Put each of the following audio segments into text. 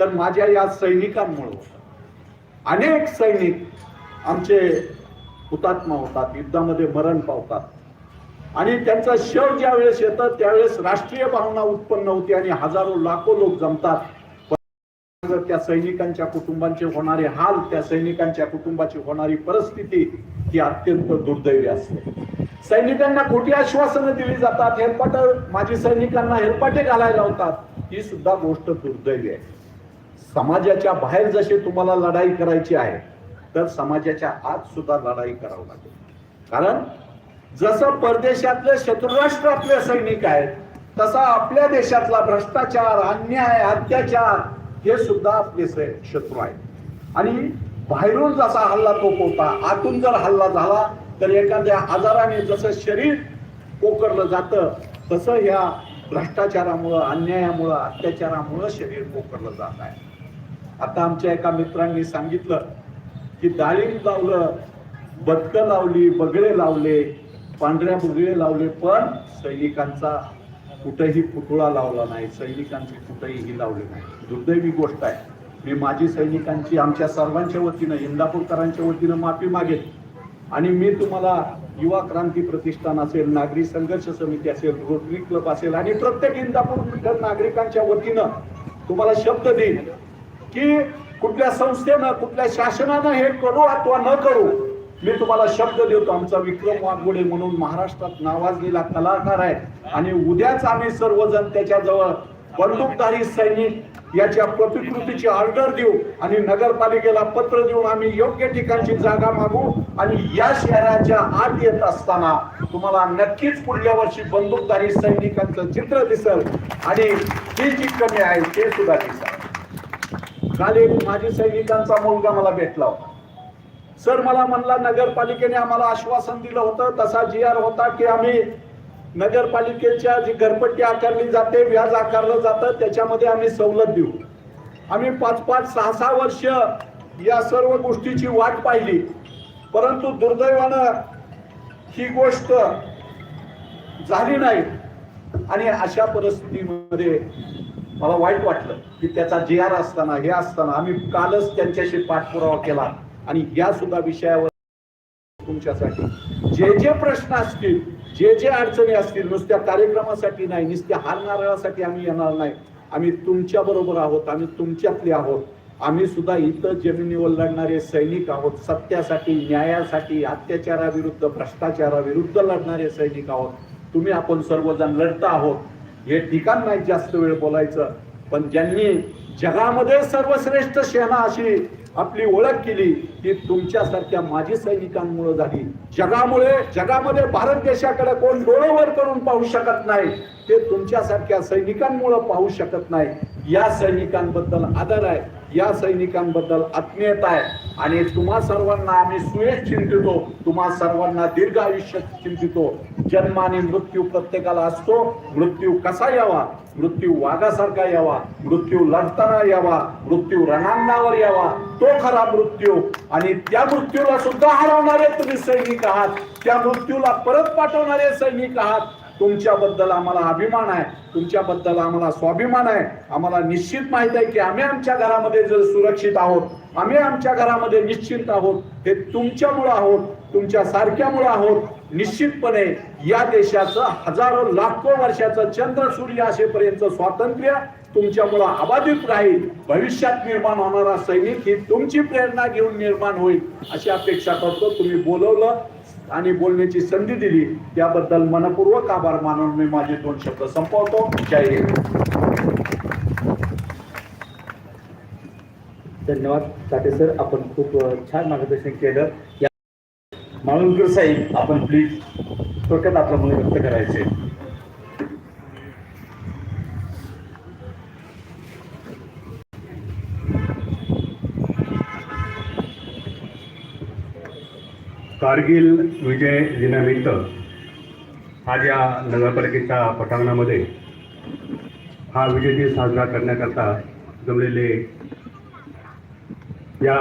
तर माझ्या या सैनिकांमुळे अनेक सैनिक आमचे हुतात्मा होतात युद्धामध्ये मरण पावतात. आणि त्यांचा शव ज्यावेळेस येतं त्यावेळेस राष्ट्रीय भावना उत्पन्न होते आणि हजारो लाखो लोक जमतात. जर त्या सैनिकांच्या कुटुंबांचे होणारे हाल त्या सैनिकांच्या कुटुंबाची होणारी परिस्थिती ही अत्यंत दुर्दैवी असते. सैनिकांना खोटी आश्वासनं दिली जातात हेलपाट माजी सैनिकांना हेलपाटे घालायला होतात ही सुद्धा गोष्ट दुर्दैवी आहे. समाजाच्या बाहेर जशी तुम्हाला लढाई करायची आहे तर समाजाच्या आत सुद्धा लढाई करावं लागेल. कारण जसं परदेशातले शत्रुराष्ट्र आपले सैनिक आहेत तसा आपल्या देशातला भ्रष्टाचार अन्याय अत्याचार हे सुद्धा आपले शत्रू आहेत. आणि बाहेरून जसा हल्ला होता आतून जर हल्ला झाला तर एखाद्या आजाराने जसं शरीर पोकरलं जातं तसं ह्या भ्रष्टाचारामुळं अन्यायामुळं अत्याचारामुळं शरीर पोकरलं जात आहे. आता आमच्या एका मित्रांनी सांगितलं की डाळिंब लावलं बदकं लावली बगळे लावले पांढऱ्या बुगळे लावले पण सैनिकांचा कुठेही पुतळा लावला नाही सैनिकांची कुठेही लावले नाही. दुर्दैवी गोष्ट आहे. मी माजी सैनिकांची आमच्या सर्वांच्या वतीनं इंदापूरकरांच्या वतीनं माफी मागेन. आणि मी तुम्हाला युवा क्रांती प्रतिष्ठान असेल नागरी संघर्ष समिती असेल रोटरी क्लब असेल आणि प्रत्येक इंदापूर नागरिकांच्या वतीनं तुम्हाला शब्द देईन. की कुठल्या संस्थेनं कुठल्या शासनानं हे करू अथवा न करू मी तुम्हाला शब्द देतो. आमचा विक्रम वाघमोडे म्हणून महाराष्ट्रात नावाजलेला कलाकार आहे. आणि उद्याच आम्ही सर्वजण त्याच्याजवळ बंदूकधारी सैनिक याच्या प्रतिकृतीची ऑर्डर देऊ आणि नगरपालिकेला पत्र देऊन आम्ही योग्य ठिकाणची जागा मागू आणि या शहराच्या आत येत असताना तुम्हाला नक्कीच पुढल्या वर्षी बंदूकधारी सैनिकांचं चित्र दिसल. आणि ही जी कमी आहे ते सुद्धा दिसल. काल एक माझी सैनिकांचा मुलगा मला भेटला होता. सर मला म्हणला नगरपालिकेने आम्हाला आश्वासन दिलं होतं तसा जी आर होता की आम्ही नगरपालिकेच्या जी घरपट्टी आकारली जाते व्याज आकारलं जातं त्याच्यामध्ये आम्ही सवलत देऊ. आम्ही पाच पाच सहा सहा वर्ष या सर्व गोष्टीची वाट पाहिली. परंतु दुर्दैवानं ही गोष्ट झाली नाही. आणि अशा परिस्थितीमध्ये मला वाईट वाटलं की त्याचा जे आर असताना हे असताना आम्ही कालच त्यांच्याशी पाठपुरावा केला. आणि या सुद्धा विषयावर तुमच्यासाठी. जे जे प्रश्न असतील जे जे अडचणी असतील नुसत्या कार्यक्रमासाठी नाही नुसत्या हार नारळासाठी आम्ही येणार नाही. आम्ही तुमच्या बरोबर आहोत आम्ही तुमच्यातले आहोत. आम्ही सुद्धा इथं जमिनीवर लढणारे सैनिक आहोत सत्यासाठी न्यायासाठी अत्याचाराविरुद्ध भ्रष्टाचाराविरुद्ध लढणारे सैनिक आहोत. तुम्ही आपण सर्वजण लढता आहोत. हे ठिकाण नाही जास्त वेळ बोलायचं. पण ज्यांनी जगामध्ये सर्वश्रेष्ठ सेना अशी आपली ओळख केली ती तुमच्यासारख्या माजी सैनिकांमुळे झाली. जगामुळे जगामध्ये भारत देशाकडे कोण डोळेवर करून पाहू शकत नाही ते तुमच्यासारख्या सैनिकांमुळे पाहू शकत नाही. या सैनिकांबद्दल आदर आहे या सैनिकांबद्दल आत्मीयता आहे. आणि तुम्हा सर्वांना आम्ही सुयश चिंतितो तुम्हा सर्वांना दीर्घ आयुष्य चिंतितो. जन्म आणि मृत्यू प्रत्येकाला असतो. मृत्यू कसा यावा? मृत्यू वाघासारखा यावा. मृत्यू लढताना यावा. मृत्यू रणांगणावर यावा. तो खरा मृत्यू. आणि त्या मृत्यूला सुद्धा हरवणारे तुम्ही सैनिक आहात. त्या मृत्यूला परत पाठवणारे सैनिक आहात. तुमच्याबद्दल आम्हाला अभिमान आहे तुमच्याबद्दल आम्हाला स्वाभिमान आहे. आम्हाला निश्चित माहीत आहे की आम्ही आमच्या घरामध्ये जर सुरक्षित आहोत आम्ही आमच्या घरामध्ये निश्चित आहोत हे तुमच्यामुळं आहोत तुमच्या सारख्यामुळं आहोत. निश्चितपणे या देशाचं हजारो लाखो वर्षाचं चंद्र सूर्य असेपर्यंत स्वातंत्र्य तुमच्यामुळं अबाधित राहील. भविष्यात निर्माण होणारा सैनिक ही तुमची प्रेरणा घेऊन निर्माण होईल. अशी अपेक्षा करतो. तुम्ही बोलवलं आणि बोलण्याची संधी दिली त्याबद्दल मनपूर्वक आभार मानून मी माझे दोन शब्द संपवतो. जय हिंद. धन्यवाद साठे सर. आपण खूप छान मार्गदर्शन केलं. या माळुंकर साहेब आपण प्लीज थोडक्यात आपलं मत व्यक्त करायचे. कारगिल विजय दिनानिमित्त आज या नगरपालिकेच्या पटांगणामध्ये हा विजय दिन साजरा करण्याकरता जमलेले या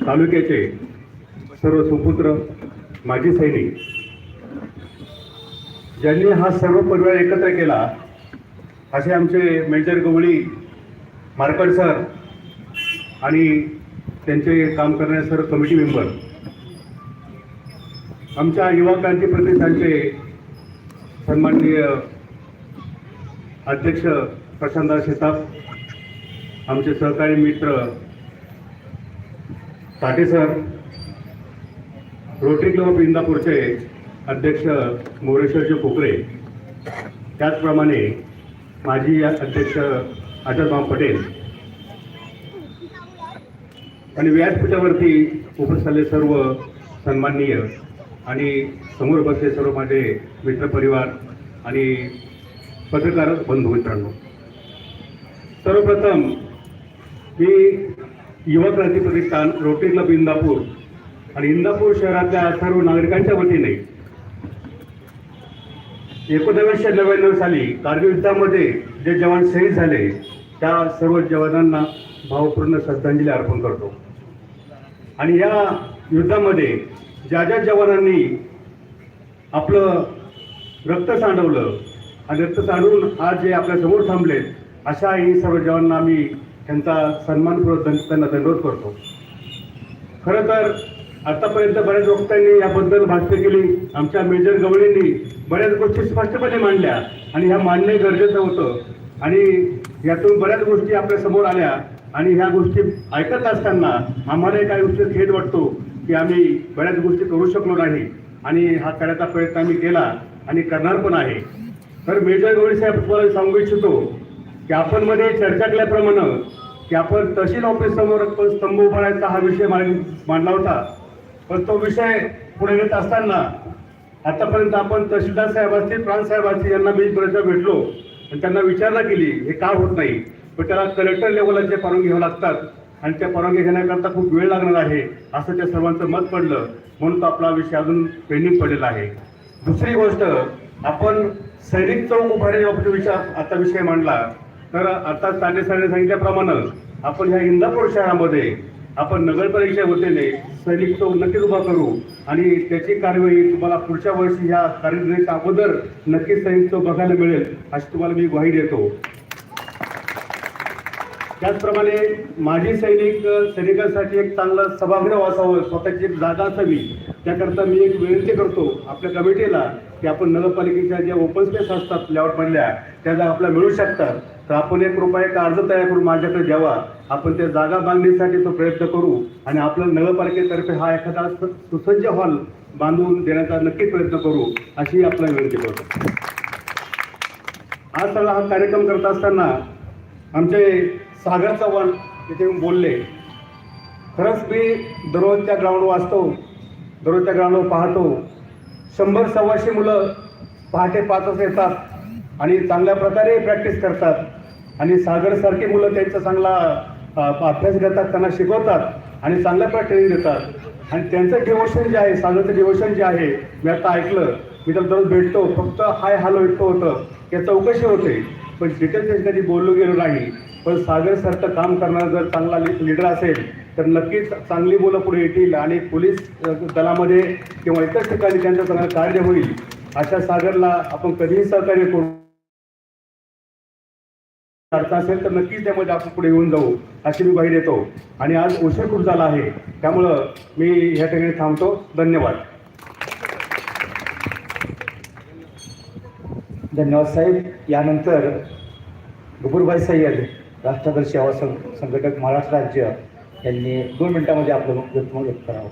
तालुक्याचे सर्व सुपुत्र माजी सैनिक ज्यांनी हा सर्व परिवार एकत्र केला असे आमचे मेजर गवळी मार्कड सर आणि त्यांचे काम करणारे सर्व कमिटी मेंबर आमच्या युवा क्रांती प्रतिष्ठानचे सन्माननीय अध्यक्ष प्रशांतदार शेताप आमचे सहकारी मित्र Sathe sir Rotary Club of इंदापूरचे अध्यक्ष मोरेश्वरजी कोकरे त्याचप्रमाणे माजी अध्यक्ष अजयभाम पटेल. आणि व्यासपीठावरती उपस्थित सर्व सन्माननीय आणि समोर बसले सर्व माझे मित्रपरिवार आणि पत्रकार बंधू मित्रांनो. सर्वप्रथम मी युवा क्रांती प्रतिष्ठान रोटरी क्लब इंदापूर आणि इंदापूर शहरातल्या सर्व नागरिकांच्या वतीने एकोणीसशे नव्याण्णव साली कारगिल युद्धामध्ये जे जवान शहीद झाले त्या सर्व जवानांना भावपूर्ण श्रद्धांजली अर्पण करतो. आणि या युद्धामध्ये ज्या ज्या जवानांनी आपलं रक्त सांडवलं आणि रक्त सांडवून आज जे आपल्यासमोर अशा अशाही सर्व जवानांना आम्ही त्यांचा सन्मानपूर्वक दं- त्यांना दंडवत करतो. खरं तर आतापर्यंत बऱ्याच वक्त्यांनी याबद्दल भाष्य केली. आमच्या मेजर गवळींनी बऱ्याच गोष्टी स्पष्टपणे मांडल्या आणि ह्या मांडणे गरजेचं होतं. आणि यातून बऱ्याच गोष्टी आपल्यासमोर आल्या आणि ह्या गोष्टी ऐकत असताना आम्हाला काही गोष्टी खेद वाटतो. की आम्ही बऱ्याच गोष्टी करू शकलो नाही. आणि हा करायचा प्रयत्न आम्ही केला आणि करणार पण आहे. तर मेजर गवळी साहेब तुम्हाला सांगू इच्छितो की आपण मध्ये चर्चा केल्याप्रमाणे की आपण तहसील ऑफिस समोर स्तंभ उभारायचा हा विषय मांडला होता. पण तो विषय पुढे येत असताना आतापर्यंत आपण तहसीलदार साहेब असतील प्रांत साहेब असतील यांना मी बरेचदा भेटलो. आणि त्यांना विचारणा केली हे का होत नाही? पण त्याला कलेक्टर लेवलचे परवानगी घ्यावं लागतात आणि त्या परवानगी घेण्याकरता खूप वेळ लागणार आहे असं त्या सर्वांचं मत पडलं. म्हणून तो आपला विषय अजून पेंडिंग पडलेला आहे. दुसरी गोष्ट आपण सैनिक चौक उभारण्याचा विषय आता विषय मांडला. तर आता ताने साने सांगितल्याप्रमाणे आपण ह्या इंदापूर शहरामध्ये आपण नगरपालिकेच्या वतीने सैनिक चौक नक्कीच उभा करू. आणि त्याची कार्यवाही तुम्हाला पुढच्या वर्षी ह्या कार्यक्रमाच्या अगोदर नक्कीच सैनिक चौक बघायला मिळेल अशी तुम्हाला मी ग्वाही देतो. त्याचप्रमाणे माजी सैनिक सैनिकांसाठी एक चांगलं सभागृह असावं स्वतःची एक जागा असावी. त्याकरता मी एक विनंती करतो आपल्या कमिटीला की आपण नगरपालिकेच्या ज्या ओपन स्पेस असतात लेआउट मधल्या त्या जागा आपल्याला मिळू शकतात. तर आपण एक रुपये एक अर्ज तयार करून माझ्याकडे द्यावा. आपण त्या जागा बांधण्यासाठी तो प्रयत्न करू आणि आपल्या नगरपालिकेतर्फे हा एखादा सुसज्ज हॉल बांधून देण्याचा नक्की प्रयत्न करू अशी आपल्याला विनंती करतो. आज सगळा हा कार्यक्रम करत असताना आमचे सागर चव्हाण तिथे येऊन बोलले खरंच मी दररोज त्या ग्राउंडवर वाचतो दररोज त्या ग्राउंडवर पाहतो. शंभर सव्वाशे मुलं पहाटे पाचच येतात आणि चांगल्या प्रकारे प्रॅक्टिस करतात. आणि सागरसारखी मुलं त्यांचा चांगला अभ्यास घेतात त्यांना शिकवतात आणि चांगल्या प्रकारे ट्रेनिंग देतात. आणि त्यांचं डिवोशन जे आहे सागरचं डिवोशन जे आहे मी आता ऐकलं. मी तर दररोज भेटतो फक्त हाय हॅलो इतकं होतं. या चौकशी होते. पण डिटेल्स कधी बोललो गेलो नाही. पण सागरसारखं काम करणारा जर चांगला लीडर असेल तर नक्कीच चांगली मुलं पुढे येतील आणि पोलीस दलामध्ये किंवा इतर ठिकाणी त्यांचं चांगलं कार्य होईल अशा सागरला आपण कधीही सहकार्य करू. अर्थ असेल तर नक्कीच त्यामध्ये आपण पुढे येऊन जाऊ अशी मी ग्वाही देतो. आणि आज उशीर खूप झाला आहे त्यामुळं मी ह्या ठिकाणी थांबतो. धन्यवाद. धन्यवाद साहेब. यानंतर गबूरभाई सय्यद. राष्ट्रदल सेवा सं- संघटक महाराष्ट्र राज्य यांनी दोन मिनिटांमध्ये आपलं वक्तव्य व्यक्त करावं.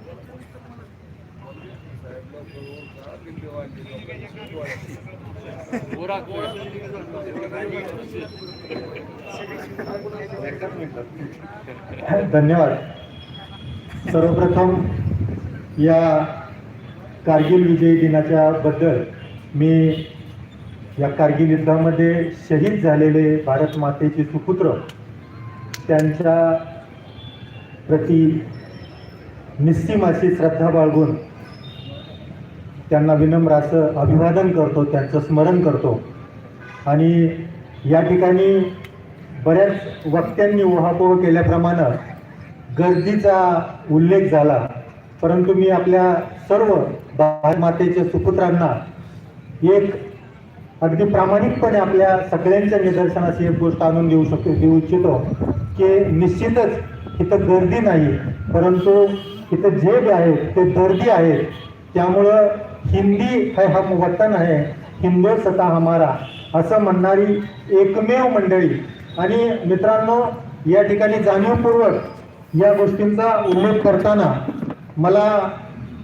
धन्यवाद. सर्वप्रथम या कारगिल विजय दिनाच्या बद्दल मी या कारगिल युद्धामध्ये शहीद झालेले भारत मातेचे सुपुत्र त्यांच्या प्रती निस्सीम अशी श्रद्धा बाळगून त्यांना विनम्र असं अभिवादन करतो त्यांचं स्मरण करतो. आणि या ठिकाणी बऱ्याच वक्त्यांनी उहापोह केल्याप्रमाणे गर्दीचा उल्लेख झाला. परंतु मी आपल्या सर्व भारत मातेच्या सुपुत्रांना एक अगदी प्रामाणिकपणे आपल्या सगळ्यांच्या निदर्शनास एक गोष्ट आणून देऊ शकतो देऊ इच्छितो की निश्चितच इथं गर्दी नाही परंतु इथं जे बी आहेत ते दर्दी आहेत त्यामुळं हिंदी है हम वतन है सता हमारा असं म्हणणारी एकमेव मंडळी. आणि मित्रांनो या ठिकाणी जाणीवपूर्वक या गोष्टींचा उल्लेख करताना मला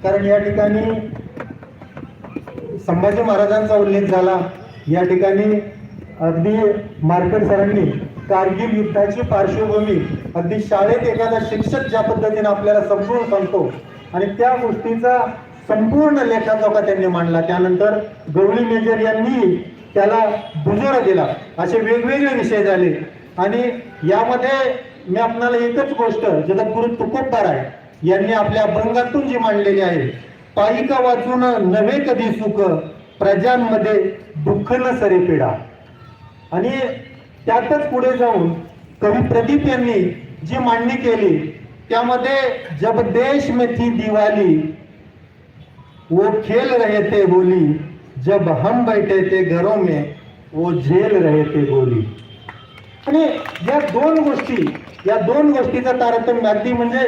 कारण या ठिकाणी संभाजी महाराजांचा उल्लेख झाला. या ठिकाणी अगदी मार्केट सरांनी कारगिल युद्धाची पार्श्वभूमी अगदी शाळेत एखादा शिक्षक ज्या पद्धतीने आपल्याला समजून सांगतो आणि त्या गोष्टीचा संपूर्ण लेखाजोखा त्यांनी मांडला. त्यानंतर गवळी मेजर यांनी त्याला दुजोरा दिला. असे वेगवेगळे विषय झाले. आणि यामध्ये मी आपणाला एकच गोष्ट ज्याचा गुरु तुकोबार आहे यांनी आपल्या अभंगातून जी मांडलेली आहे पायिका वाचून नव्हे कधी सुख प्रजांमध्ये दुःख न सरे पिढा आणि त्यातच पुढे जाऊन कवी प्रदीप यांनी जी मांडणी केली त्यामध्ये जब देश में थी दिवाली वो खेल रहे थे बोली जब हम बैठे थे घरों में वो झेल रहे थे बोली आणि या दोन गोष्टी या दोन गोष्टीचा तारतम्य अगदी म्हणजे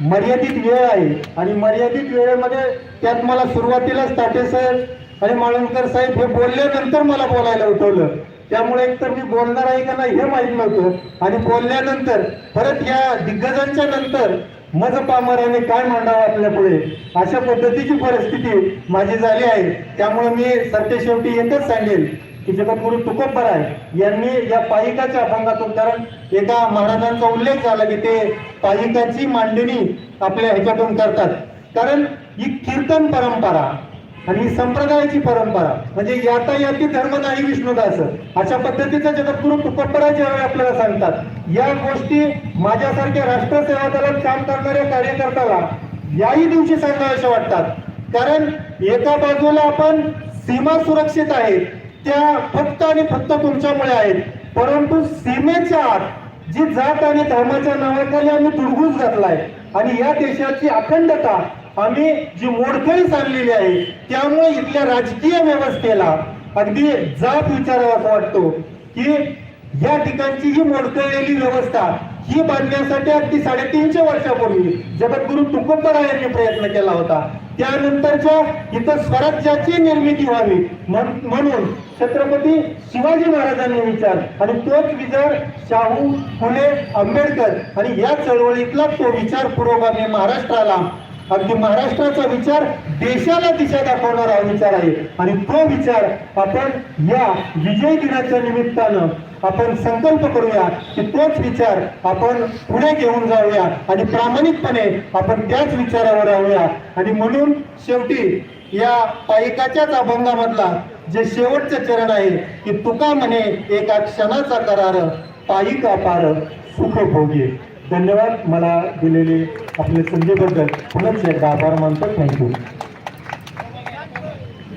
मर्यादित वेळ आहे. आणि मर्यादित वेळेमध्ये त्यात मला सुरुवातीलाच ताटेसर आणि माळुंकर साहेब हे बोलल्यानंतर मला बोलायला उठवलं. त्यामुळे एकतर मी बोलणार आहे का नाही हे माहीत नव्हतं. आणि बोलल्यानंतर परत या दिग्गजांच्या नंतर मज पामराने काय मांडावं आपल्या पुढे अशा पद्धतीची परिस्थिती माझी झाली आहे. त्यामुळे मी सरते शेवटी एकच सांगेल की जगद्गुरु आहे यांनी या पायिकाच्या अभंगातून कारण एका महाराजांचा उल्लेख झाला की ते पायिकाची मांडणी आपल्या ह्याच्यातून करतात. कारण ही कीर्तन परंपरा आणि ही संप्रदायाची परंपरा म्हणजे यातायाती धर्म नाही विष्णुदास. अशा पद्धतीचा जगद्गुरु तुकोबराय ज्यावेळी आपल्याला सांगतात. या गोष्टी माझ्यासारख्या राष्ट्र सेवा दलात काम करणाऱ्या कार्यकर्त्याला याही दिवशी सांगाव्याशा वाटतात. कारण एका बाजूला आपण सीमा सुरक्षित आहेत त्या फक्त आणि फक्त तुमच्यामुळे आहेत. परंतु सीमेच्या आत जी जात आणि धर्माच्या नावाखाली आम्ही तुडगूस घातलाय. आणि या देशाची अखंडता आम्ही जी मोडकळी चाललेली आहे त्यामुळे इथल्या राजकीय व्यवस्थेला अगदी जात विचारावा असं वाटतो की या ठिकाणची ही मोडकळलेली व्यवस्था ही बांधण्यासाठी अगदी साडेतीनशे वर्षापूर्वी जगद्गुरु तुकोबराय यांनी प्रयत्न केला होता. त्यानंतरच्या इथं स्वराज्याची निर्मिती व्हावी म्हणून छत्रपती शिवाजी महाराजांनी विचार आणि तोच विचार शाहू फुले आंबेडकर आणि या चळवळीतला तो विचार पुरोगामी महाराष्ट्राला अगदी महाराष्ट्राचा विचार देशाला दिशा दाखवणारा हा विचार आहे. आणि तो विचार आपण या विजय दिनाच्या निमित्तानं आपण संकल्प करूया की तोच विचार आपण पुढे घेऊन जाऊया आणि प्रामाणिकपणे आपण त्याच विचारावर राहूया. आणि म्हणून शेवटी या पायिकाच्याच अभंगामधला जे शेवटचं चरण आहे की तुका म्हणे एका क्षणाचा करार पायिका पार सुख भोगे धन्यवाद मला दिलेले आपले संधीबद्दल. पुनच एकदा आभार मानतो. थँक्यू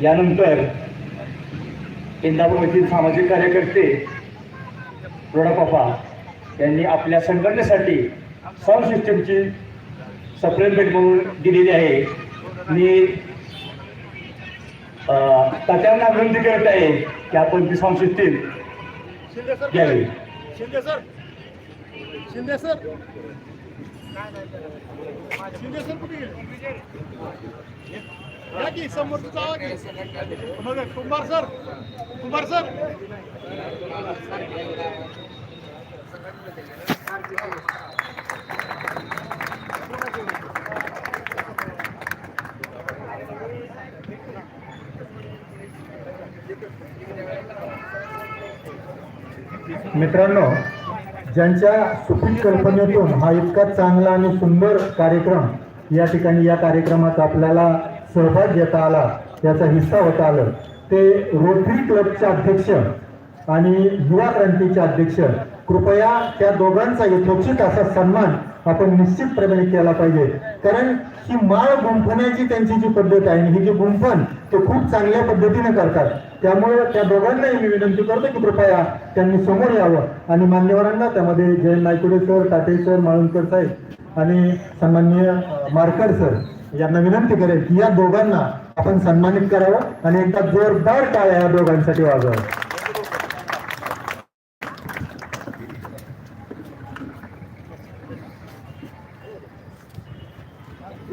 यानंतर इंदापूरमधील सामाजिक कार्यकर्ते रोडापापा यांनी आपल्या संघटनेसाठी साऊंड सिस्टमची सप्लिमेंट म्हणून दिलेली आहे. मी अं, तात्यांना विनंती करत आहे की आपण ती साऊंड सिस्टीम घ्यावी. शिंदे सर. शिंदे सर कुठे गेले? की समोर जावा की मग कुंभार सर. कुंभार सर. मित्रांनो ज्यांच्या सुपीक कल्पनेतून हा इतका चांगला आणि सुंदर कार्यक्रम या ठिकाणी या कार्यक्रमात आपल्याला सहभाग घेता आला याचा हिस्सा होता आलं. ते रोटरी क्लबचे अध्यक्ष आणि युवा क्रांतीचे अध्यक्ष कृपया त्या दोघांचा यथोचित असा सन्मान आपण निश्चितप्रमाणे केला पाहिजे. कारण ही माळ गुंफण्याची त्यांची जी पद्धत आहे आणि ही जी गुंफण ते खूप चांगल्या पद्धतीने करतात. त्यामुळे त्या दोघांनाही मी विनंती करतो की कृपया त्यांनी समोर यावं. आणि मान्यवरांना त्यामध्ये जयंत नायकुडे सर टाटे सर माळुंकर साहेब आणि सन्माननीय मारकर सर यांना विनंती करेल की या दोघांना आपण सन्मानित करावं आणि एकदा जोरदार टाळ्या या दोघांसाठी वाजवावं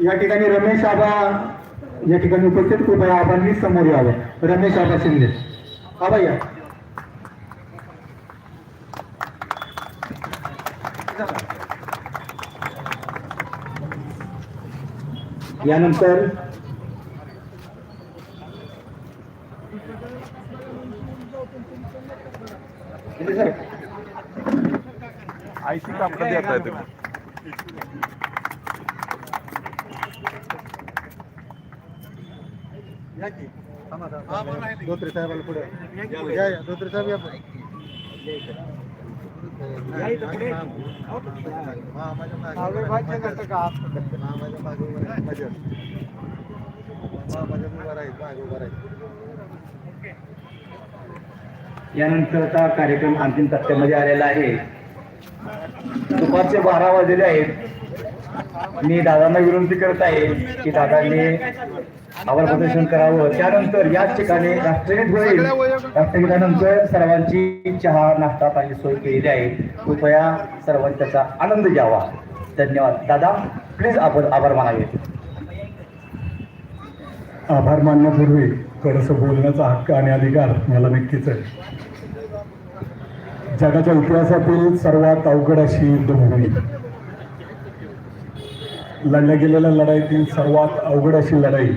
या ठिकाणी रमेश आबा या ठिकाणी उपस्थित कृपया आबांनी समोर यावं. रमेश आबा शिंदे. आबा या. यानंतर धोत्रे साहेबाला पुढे. या या धोत्रे साहेब या. यानंतरचा कार्यक्रम अंतिम टप्प्यामध्ये आलेला आहे. दुपारचे बारा वाजलेले आहेत. मी दादांना विनंती करत आहे की दादांनी आभार प्रदर्शन करावं. त्यानंतर याच ठिकाणी राष्ट्रगीत होईल. राष्ट्रगीतानंतर सर्वांची चहा नाश्ता पाणी सोय केलेली आहे. कृपया सर्वांनी त्याचा आनंद घ्यावा. धन्यवाद. दादा प्लीज आपण आभार मानावे. आभार मानण्यापूर्वी थोडंसं बोलण्याचा हक्क आणि अधिकार मला नक्कीच आहे. जगाच्या इतिहासातील सर्वात अवघड अशी युद्धभूमी लढल्या गेलेल्या लढाईतील सर्वात अवघड अशी लढाई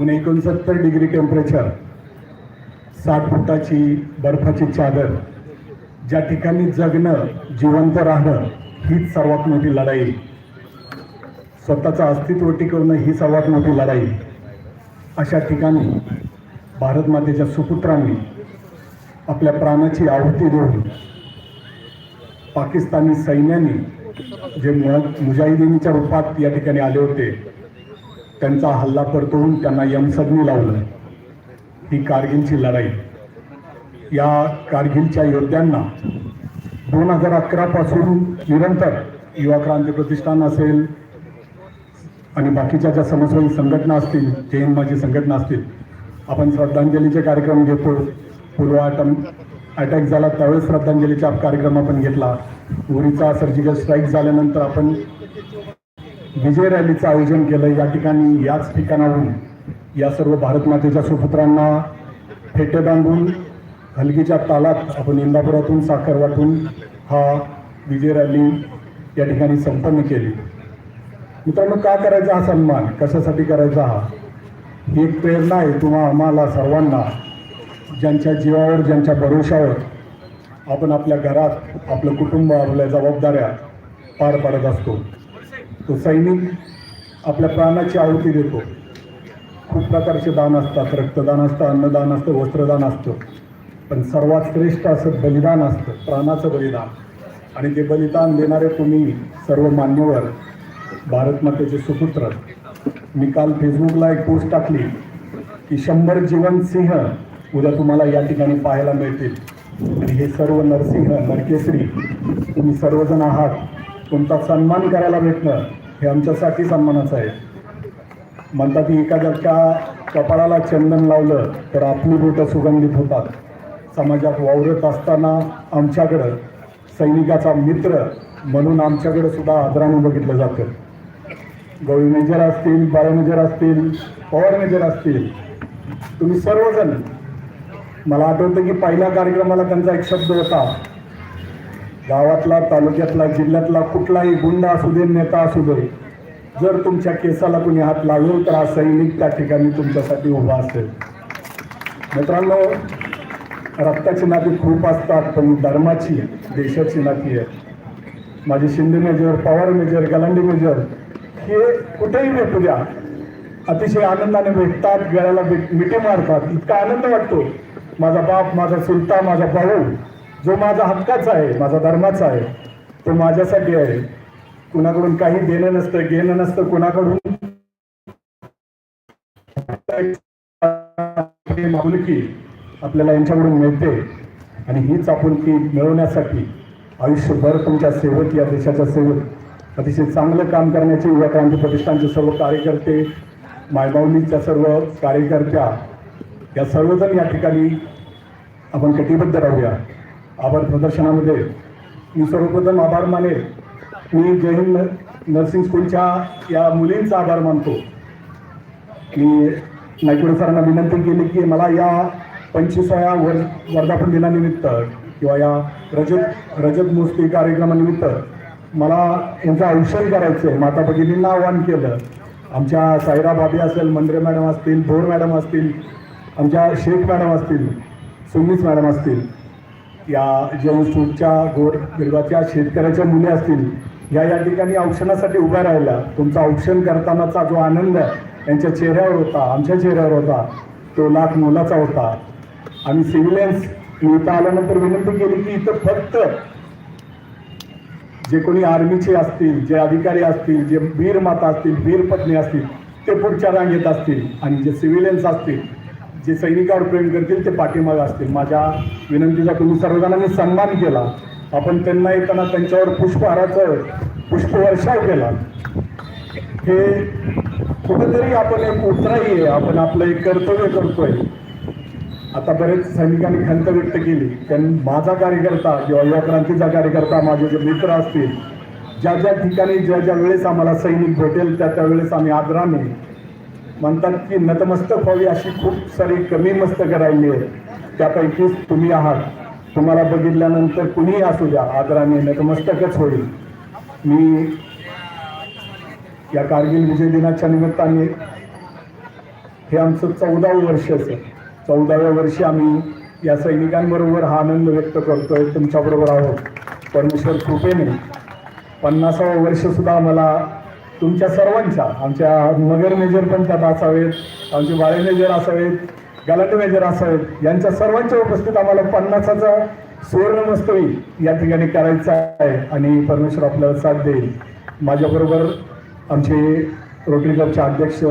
उणे एकोणसत्तर डिग्री टेम्परेचर साठ फुटाची बर्फाची चादर ज्या ठिकाणी जगणं जिवंत राहणं हीच सर्वात मोठी लढाई. स्वतःचं अस्तित्व टिकवणं ही सर्वात मोठी लढाई. अशा ठिकाणी भारत मातेच्या सुपुत्रांनी आपल्या प्राणाची आहुती देऊन पाकिस्तानी सैन्याने जे मुळ- रूपात या ठिकाणी आले होते त्यांचा हल्ला परतवून त्यांना यमसदनी लावलं. ही कारगिलची लढाई. या कारगिलच्या योद्ध्यांना दोन हजार अकरापासून निरंतर युवा क्रांती प्रतिष्ठान असेल आणि बाकीच्या ज्या समस्या संघटना असतील जे माझी संघटना असतील आपण श्रद्धांजलीचे कार्यक्रम घेतो पुलवा अटॅक झाला त्यावेळेस श्रद्धांजलीचा कार्यक्रम आपण घेतला. उरीचा सर्जिकल स्ट्राईक झाल्यानंतर आपण विजय रॅलीचं आयोजन केलं या ठिकाणी याच ठिकाणाहून या सर्व भारत मातेच्या सुपुत्रांना फेटे बांधून हलगीच्या तालात आपण इंदापुरातून साखर वाटून हा विजय रॅली या ठिकाणी संपन्न केली. मित्रांनो का करायचा हा सन्मान? कशासाठी करायचा हा? ही एक प्रेरणा आहे. तुम्हा आम्हाला सर्वांना ज्यांच्या जीवावर ज्यांच्या भरोशावर आपण आपल्या घरात आपलं कुटुंब आपल्या जबाबदाऱ्या पार पाडत असतो. तो सैनिक आपल्या प्राणाची आहुती देतो. खूप प्रकारचे दान असतात. रक्तदान असतं अन्नदान असतं वस्त्रदान असतं. पण सर्वात श्रेष्ठ असं बलिदान असतं. प्राणाचं बलिदान. आणि ते बलिदान देणारे तुम्ही सर्व मान्यवर भारतमातेचे सुपुत्र मी काल फेसबुकला एक पोस्ट टाकली की शंभर जीवन सिंह उद्या तुम्हाला या ठिकाणी पाहायला मिळतील. आणि हे सर्व नरसिंह नरकेसरी तुम्ही सर्वजण आहात. तुमचा सन्मान करायला भेटणं हे आमच्यासाठी सन्मानाचं आहे. म्हणतात की एखाद्याच्या कपाळाला चंदन लावलं तर आपली बोटं सुगंधित होतात. समाजात वावरत असताना आमच्याकडं सैनिकाचा मित्र म्हणून आमच्याकडं सुद्धा आदराने बघितलं जातं. गवळी मेजर असतील बारा मेजर असतील पवार मेजर असतील तुम्ही सर्वजण मला आठवतं की पहिल्या कार्यक्रमाला त्यांचा एक शब्द होता गावातला तालुक्यातला जिल्ह्यातला कुठलाही गुंड असू दे नेता असू दे जर तुमच्या केसाला कोणी हात लागेल तर हा सैनिक त्या ठिकाणी तुमच्यासाठी उभा असेल. मित्रांनो रक्ताची नाती खूप असतात पण धर्माची देशाची नाती आहे माझे Shinde major Pawar major Galande major हे कुठेही भेटू द्या. अतिशय आनंदाने भेटतात गळ्याला भेट मिठी मारतात. इतका आनंद वाटतो. माझा बाप माझा सुलता माझा भाऊ जो माझा हक्काचा आहे माझा धर्माचा आहे तो माझ्यासाठी आहे. कुणाकडून काही देणं नसतं घेणं नसतं कुणाकडून मालकी आपल्याला यांच्याकडून मिळते. आणि हीच आपुलकी मिळवण्यासाठी आयुष्यभर तुमच्या सेवक या देशाच्या सेवक अतिशय चांगलं काम करण्याचे युवा क्रांती प्रतिष्ठानचे सर्व कार्यकर्ते मायबावलीच्या सर्व कार्यकर्त्या या सर्वजण या ठिकाणी आपण कटिबद्ध राहूया. आभार प्रदर्शनामध्ये. मी सर्वप्रथम आभार मानेल मी जय हिंद नर्सिंग स्कूलच्या या मुलींचा आभार मानतो. मी नायकुडे सरांना विनंती केली की मला या पंचवीसाव्या वर वर्धापन दिनानिमित्त किंवा या रजत रजत मोस्ती कार्यक्रमानिमित्त मला यांचं औषध करायचं आहे. माता भगिनींना आवाहन केलं. आमच्या सायरा भाभी असेल मंद्रे मॅडम असतील भोर मॅडम असतील आमच्या शेख मॅडम असतील सुमिस मॅडम असतील. या जलसूटच्या गोर गरिबाच्या शेतकऱ्याच्या मुली असतील या या ठिकाणी औक्षणासाठी उभ्या राहिल्या. तुमचा औक्षण करतानाचा जो आनंद त्यांच्या चेहऱ्यावर होता आमच्या चेहऱ्यावर होता तो लाख मोलाचा होता. आणि सिव्हिलियन्स मी इथं आल्यानंतर विनंती केली की इथं फक्त जे कोणी आर्मीचे असतील जे अधिकारी असतील जे वीर माता असतील वीर पत्नी असतील ते पुढच्या रांगेत असतील. आणि जे सिव्हिलियन्स असतील जे सैनिकावर प्रेम करतील ते पाठीमागे असतील. माझ्या विनंतीचा तुम्ही सर्वजणांनी सन्मान केला. आपण त्यांना येताना त्यांच्यावर पुष्पहाराचं पुष्पवर्षाव केला. हे कुठेतरी आपण एक उतराई आहे. आपण आपलं एक कर्तव्य करतोय. आता बरेच सैनिकांनी खंत व्यक्त केली. कारण माझा कार्यकर्ता किंवा युवा क्रांतीचा कार्यकर्ता माझे जे मित्र असतील ज्या ज्या ठिकाणी ज्या ज्या वेळेस आम्हाला सैनिक भेटेल त्या त्यावेळेस आम्ही आदराने म्हणतात की नतमस्तक व्हावी अशी खूप सारी कमी मस्तक राहिली आहे त्यापैकीच तुम्ही आहात. तुम्हाला बघितल्यानंतर कुणीही असू द्या आदराने नतमस्तकच होईल. मी या कारगिल विजय दिनाच्या निमित्ताने हे आमचं चौदावं वर्षाचं चौदाव्या वर्षी आम्ही या सैनिकांबरोबर हा आनंद व्यक्त करतोय तुमच्याबरोबर आहोत. परमेश्वर कृपेने पन्नासावं वर्षसुद्धा मला तुमच्या सर्वांच्या आमच्या नगर मेजर पण त्यात असावेत आमचे बाळे मेजर असावेत गलाटे मेजर असावेत यांच्या सर्वांच्या उपस्थित आम्हाला पन्नासाचा सुवर्णमस्तवी या ठिकाणी करायचा आहे आणि परमेश्वर आपल्याला साथ देईल. माझ्याबरोबर आमचे रोटरी क्लबचे अध्यक्ष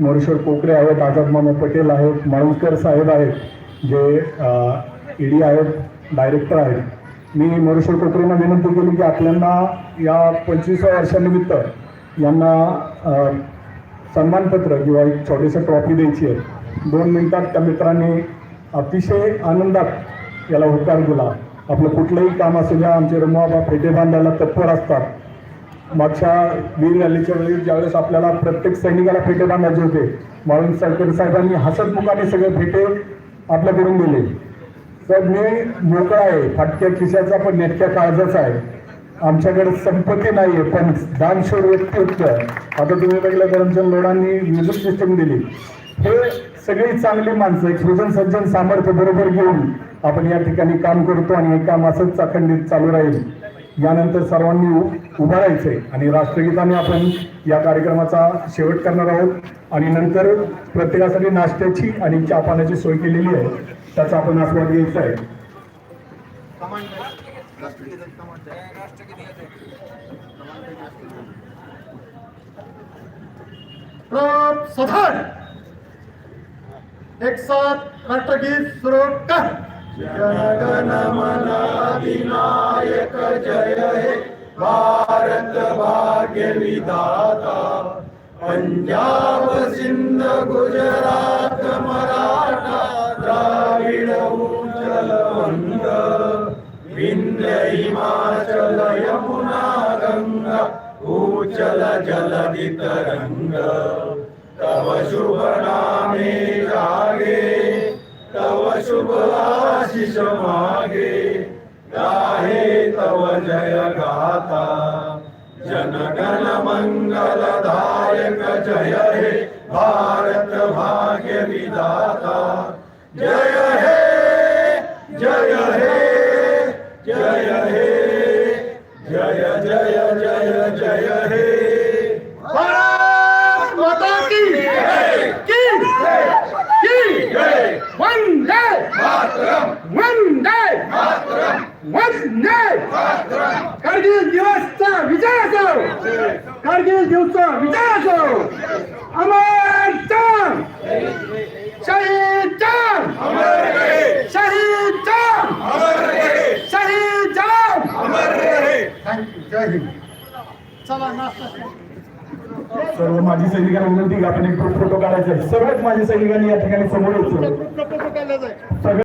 मोरेश्वर कोकरे आहेत आझाद मामा पटेल आहेत माळुसकर साहेब आहेत जे ईडी आहेत डायरेक्टर आहेत. मी मोरेश्वर कोकरेंना विनंती केली की आपल्यांना या पंचवीसाव्या वर्षानिमित्त यांना सन्मानपत्र किंवा एक छोटीशी ट्रॉफी द्यायची आहे. दोन मिनिटात त्या मित्रांनी अतिशय आनंदात याला होकार दिला. आपलं कुठलंही काम असू द्या आमचे रमुआबा फेटे बांधायला तत्पर असतात. मागच्या वीर रॅलीच्या वेळी ज्यावेळेस आपल्याला प्रत्येक सैनिकाला फेटे बांधायचे होते म्हणून सरकार साहेबांनी हसतमुखाने सगळे फेटे आपल्याकडून दिले. तर मी मोकळा आहे फाटक्या खिशाचा पण नेटक्या काळजाचा आहे. आमच्याकडे संपत्ती नाही आहे पण दानशोर व्यक्तित्व आता तुम्ही बघितलं करमचंद लोडांनी म्युझिक सिस्टम दिली. हे सगळी चांगली माणसं एक सृजन सज्जन सामर्थ्य बरोबर घेऊन आपण या ठिकाणी काम करतो आणि हे काम असंच अखंडित चालू राहील. यानंतर सर्वांनी उ- उभं राहायचंय. आणि राष्ट्रगीताने आपण या कार्यक्रमाचा शेवट करणार आहोत. आणि नंतर प्रत्येकासाठी नाश्त्याची आणि चहा पाण्याची सोय केलेली आहे. त्याचा आपण आस्वाद घ्यायचा आहे. एक साथ राष्ट्रगीत सुरू कर! जनगण मन अधिनायक जय हे। भारत भाग्य विधाता। पंजाब सिंध गुजरात मराठा द्राविड उचल वंग विंध्य हिमाचल यमुना गंगा भूचल जलधि तरंग तव शुभ नामे जागे तव शुभ आशिष मागे गाहे तव जय गाता जनगण मंगलदायक जय हे भारत भाग्य विदाता जय हे जय हे जय हे जय जय जय जय हे भारत माता की की की वंदे मातरम वंदे मातरम वंदे मातरम कारगिल दिवसचा विजय असो कारगिल दिवसचा विजय असो अमर चांद शहीद चांद शहीद चांद शहीद चांद थँक्यू जय हिंद चला नाश्ता सर्व माजी सैनिकांना विनंती की आपण एक ग्रुप फोटो काढायचा आहे सर्वच माजी सैनिकांनी या ठिकाणी समोर यायचं